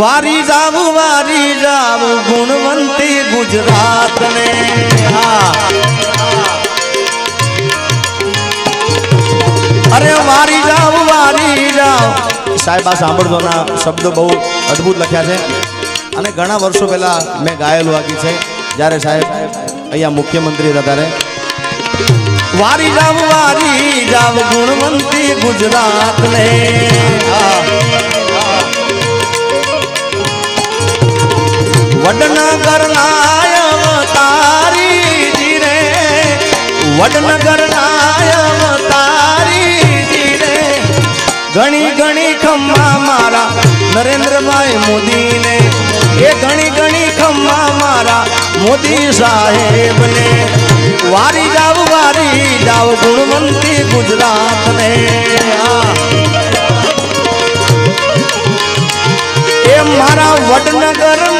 વારી જાવ વારી જાવ ગુણવંતી ગુજરાત ને અરે વારી જાવ વારી જાવ સાહેબ આ સાંભળજો ના શબ્દો બહુ અદ્ભુત લખ્યા છે. અને ઘણા વર્ષો પહેલા મેં ગાયેલું આ ગીત છે. જ્યારે સાહેબ અહીંયા મુખ્યમંત્રી હતા ત્યારે. વારી જાવ વારી જાવ ગુણવંતી ગુજરાત ને વડનગર નાય તારી જીરે વડનગર નાય તારી જીરે ઘણી ઘણી ખમ્મા મારા નરેન્દ્રભાઈ મોદીને, એ ઘણી ઘણી ખમ્મા મારા મોદી સાહેબને. વારી જાવ વારી જાવ ગુણવંતી ગુજરાતને. એ મારા વડનગર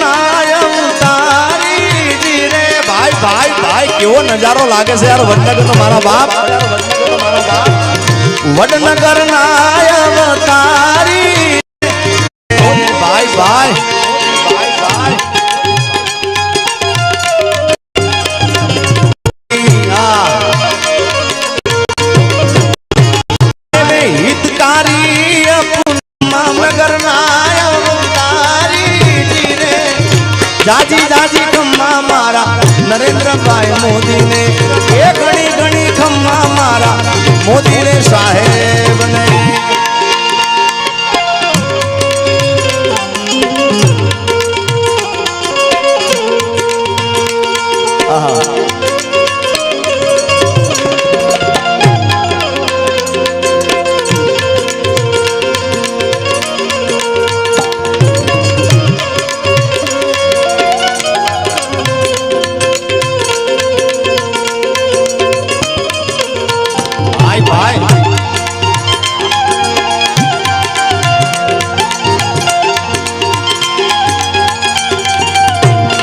કેવો નજારો લાગે છે યાર વડનગર મારા બાપ. વડનગર ના તારી. ભાઈ ભાઈ ભાઈ. નરેન્દ્રભાઈ મોદીને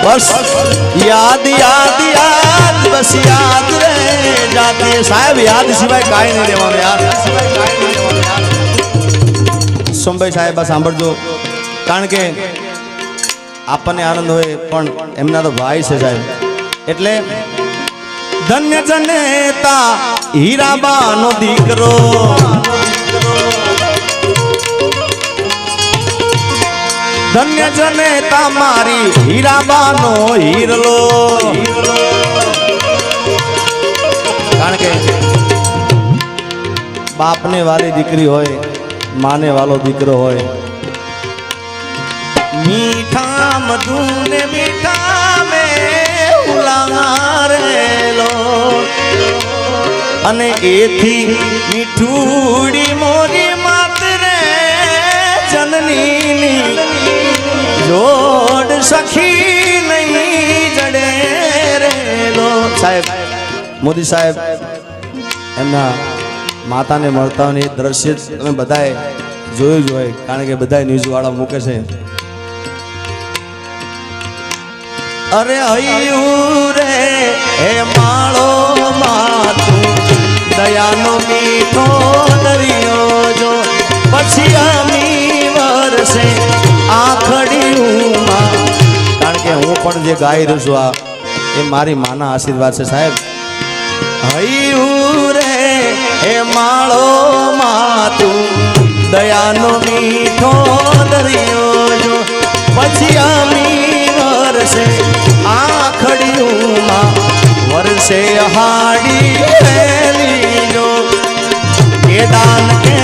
બસ. યાદ યાદ યાદ, બસ યાદ રે. જાતી સાહેબ, યાદ સિવાય કાંઈ નહીં રહેવાનું યાર સોમભાઈ સાહેબ, આ સાંભળજો. કારણ કે આપણને આનંદ હોય, પણ એમના તો ભાઈ છે સાહેબ. એટલે ધન્ય જનેતા હીરાબાનો દીકરો. ધન્ય જનેતા મારી હીરાબાનો હીરલો. કારણ કે બાપને વાલી દીકરી હોય, માને વાલો દીકરો હોય. મીઠા મધુને મીઠા મે ઉલારેલો અને એથી મીઠુડી મોદી સાહેબ, એમના માતાને મળતા હોય ને એ દ્રશ્ય તમે બધાએ જોયું જ હોય, કારણ કે બધા ન્યૂઝવાળા મૂકે છે. અરે હૈયું રે, હે માળો માતું દયાનો મીઠો દરિયો જો, પછી અમી વરસે આખડીયુંમાં કારણ કે હું પણ જે ગાઈ રહ્યો છું આ, એ મારી માના આશીર્વાદ છે સાહેબ. હૈયું રે હે માળો માતું, દયાનો મીઠો દરિયો જો. પછી આમી વરસે આખડીયુંમાં, વરસે હાડી પહેલી જો. કે દાન કે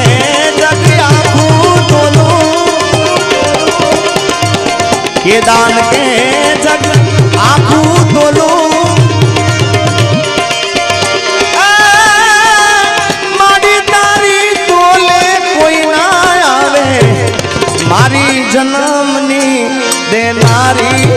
જગ્યા કેદાન કે જન્મની દેનારી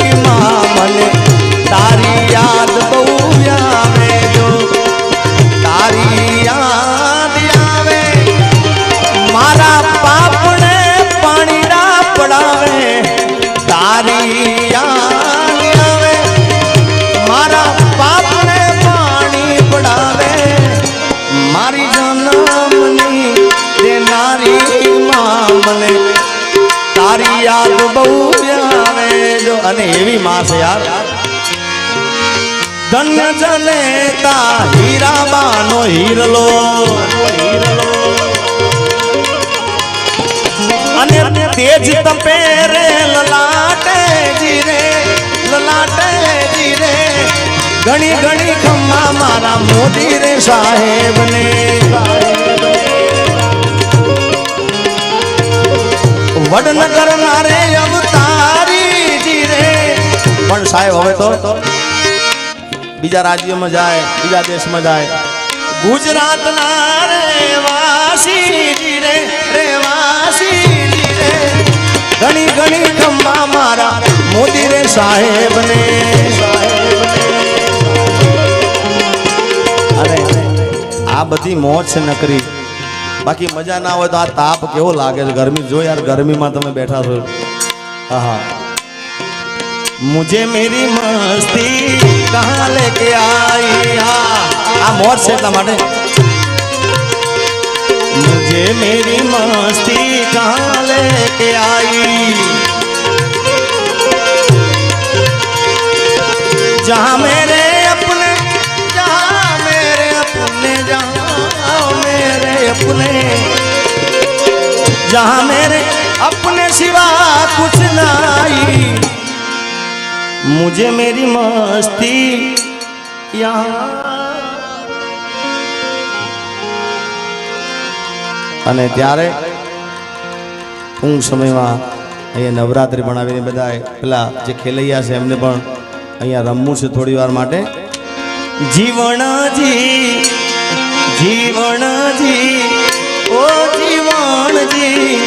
ધન્ય જનેતા હીરાબાનો હીરલો. અને તેજ તપે રે, લલાટે જીરે લલાટે જીરે. ઘણી ઘણી ખમ્મા મારા મોદી રે સાહેબ ને વડન કરનારે અવતારી જીરે. પણ સાહેબ, હવે તો બીજા રાજ્યોમાં જાય, બીજા દેશમાં જાય. ગુજરાતના રેવાસી રે રેવાસી રે ઘણી ઘણી ખમ્મા મારા મોદી રે સાહેબ ને અને આ બધી મોજ છે નકરી. બાકી મજા ના હોય તો આ તાપ કેવો લાગે છે? ગરમી, જો યાર ગરમીમાં તમે બેઠા છો. હા હા. मुझे मेरी मस्ती कहाँ लेके आई? हाँ, आ मोर से तमाटे मुझे मेरी मस्ती कहाँ लेके आई? जहाँ मेरे अपने, जहाँ मेरे अपने, जहाँ मेरे अपने। जहाँ मेरे अपने सिवा कुछ ना आई मुझे मेरी मस्ती यहाँ અને ત્યારે ટૂંક સમયમાં અહીંયા નવરાત્રિ પણ આવીને બધા પેલા જે ખેલૈયા છે એમને પણ અહીંયા રમવું છે થોડી વાર માટે જીવણજી જીવણજી ઓ જીવણજી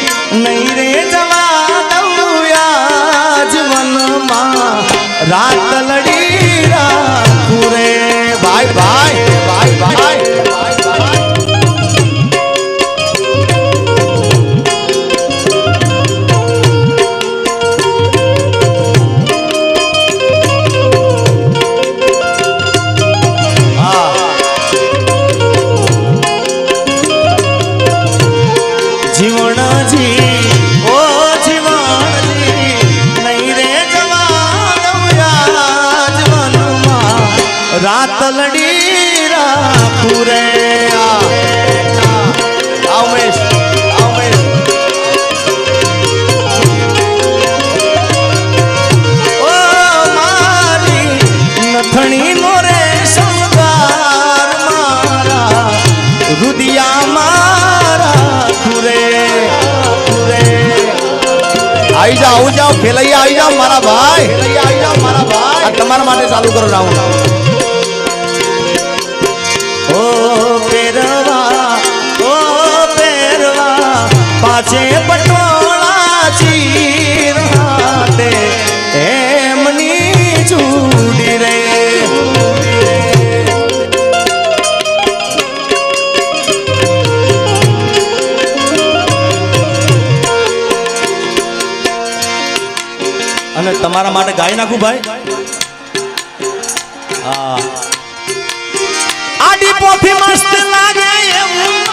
રાત લડી રાખું રે. આ આ ઉમેશ આ ઉમેશ ઓ મારી નથણી ખુરે ખુરે. આવી જાઓ, આવું જાઓ ફેલૈયા આવી જાઓ મારા ભાઈ. ખેલૈયા આવી જાઓ મારા ભાઈ તમારા માટે ચાલુ કરો રાઉન્ડ. પાછે પટોળા ચીર હાથે. એમની ચૂડી રે. અને તમારા માટે ગાઈ નાખું ભાઈ? હા. આડી પોથી મસ્ત લાગે એવું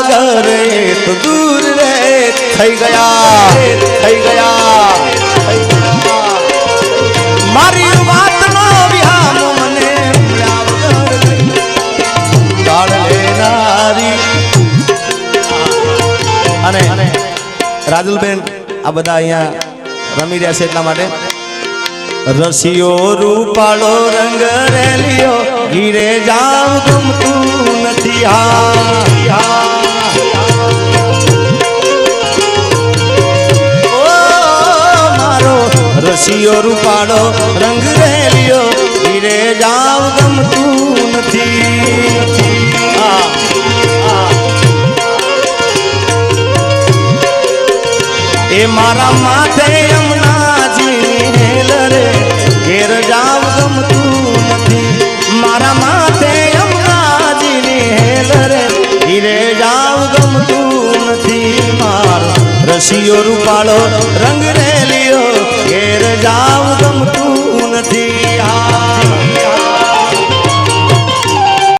એ તો દૂર રે થઈ ગયા થઈ ગયા મારી વાત નો વાતનો મને અને રાજુલબેન આ બધા અહીંયા રમી રહ્યા છે એટલા માટે રસિયો રૂપાળો રંગ રેલિયો ઘીરે જાવ ગમતું નથી હા હા રસિયો રૂપાળો, રંગ રેલિયો ધીરે જાવ ગમતું નથી. એ મારા માથે યમુનાજી હેલ રે ઘેર જાવ ગમતું નથી. મારા માથે યમુનાજી હેલ રે ઘીરે જાવ ગમતું નથી. મારો રસિયો રૂપાળો, રંગ રે cantei